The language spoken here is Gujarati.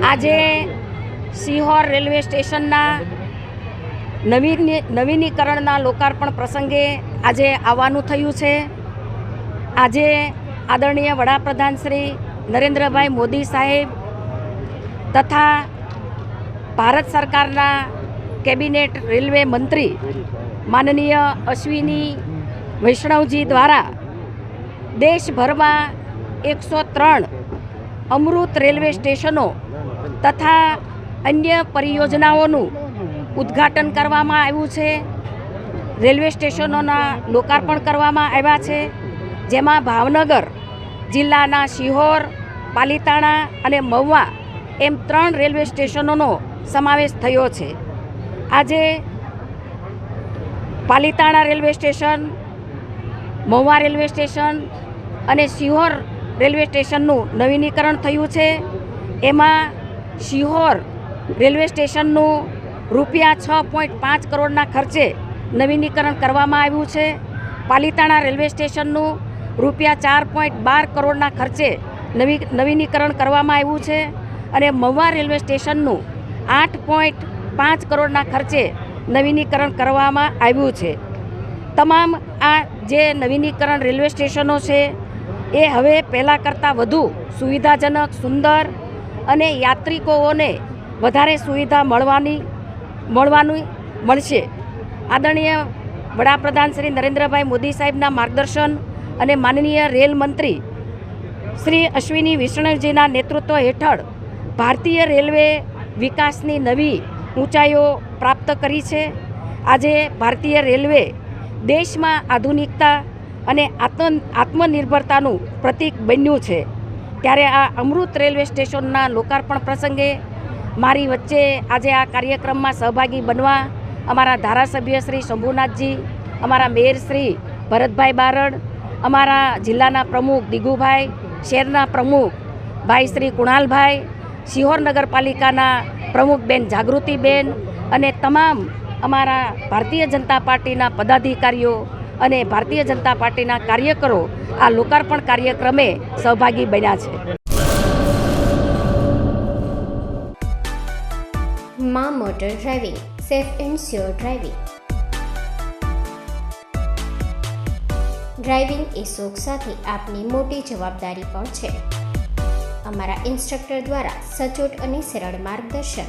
આજે સિહોર રેલવે સ્ટેશનના નવીની નવીનીકરણના લોકાર્પણ પ્રસંગે આજે આવવાનું થયું છે. આજે આદરણીય વડાપ્રધાન શ્રી નરેન્દ્રભાઈ મોદી સાહેબ તથા ભારત સરકારના કેબિનેટ રેલવે મંત્રી માનનીય અશ્વિની વૈષ્ણવજી દ્વારા દેશભરમાં એકસો ત્રણ અમૃત રેલવે સ્ટેશનો તથા અન્ય પરિયોજનાઓનું ઉદ્ઘાટન કરવામાં આવ્યું છે. રેલવે સ્ટેશનોના લોકાર્પણ કરવામાં આવ્યા છે. જેમાં ભાવનગર, જિલ્લાના શિહોર, પાલીતાણા અને મહુવા એમ ત્રણ રેલવે સ્ટેશનોનો સમાવેશ થયો છે. આજે Palitana railway station, Mahuva railway station અને શિહોર રેલવે સ્ટેશનનું નવીનીકરણ થયું છે. એમાં શિહોર રેલવે સ્ટેશનનું રૂપિયા છ પોઈન્ટ પાંચ કરોડના ખર્ચે નવીનીકરણ કરવામાં આવ્યું છે. પાલિતાણા રેલવે સ્ટેશનનું રૂપિયા ચાર પોઈન્ટ બાર કરોડના ખર્ચે નવી, નવીનીકરણ કરવામાં આવ્યું છે અને મહુવા રેલવે સ્ટેશનનું આઠ પોઈન્ટ પાંચ કરોડના ખર્ચે નવીનીકરણ કરવામાં આવ્યું છે. તમામ આ જે નવીનીકરણ રેલવે સ્ટેશનો છે, એ હવે પહેલાં કરતાં વધુ સુવિધાજનક, સુંદર અને યાત્રિકોને વધારે સુવિધા મળવાની મળવાની મળશે. આદરણીય વડાપ્રધાન શ્રી નરેન્દ્રભાઈ મોદી સાહેબના માર્ગદર્શન અને માનનીય રેલ મંત્રી શ્રી અશ્વિની વિષ્ણુજીના નેતૃત્વ હેઠળ ભારતીય રેલવે વિકાસની નવી ઊંચાઈઓ પ્રાપ્ત કરી છે. આજે ભારતીય રેલવે દેશમાં આધુનિકતા અને આત્મ, આત્મનિર્ભરતાનું પ્રતીક બન્યું છે. ત્યારે આ અમૃત રેલવે સ્ટેશનના લોકાર્પણ પ્રસંગે મારી વચ્ચે આજે આ કાર્યક્રમમાં સહભાગી બનવા અમારા ધારાસભ્ય શ્રી શંભુનાથજી, અમારા મેયર શ્રી ભરતભાઈ બારડ, અમારા જિલ્લાના પ્રમુખ દિગુભાઈ, શહેરના પ્રમુખ ભાઈ શ્રી કુણાલભાઈ, શિહોર નગરપાલિકાના પ્રમુખબેન જાગૃતિબેન અને તમામ અમારા ભારતીય જનતા પાર્ટીના પદાધિકારીઓ અને ભારતીય જનતા પાર્ટીના કાર્યકરો આ લોકાર્પણ કાર્યક્રમે સહભાગી બન્યા છે. મા motor driving, safe and sure driving. Driving એ શોખ સાથે આપની મોટી જવાબદારી પણ છે. અમારા ઇન્સ્ટ્રક્ટર દ્વારા સચોટ અને સરળ માર્ગદર્શન.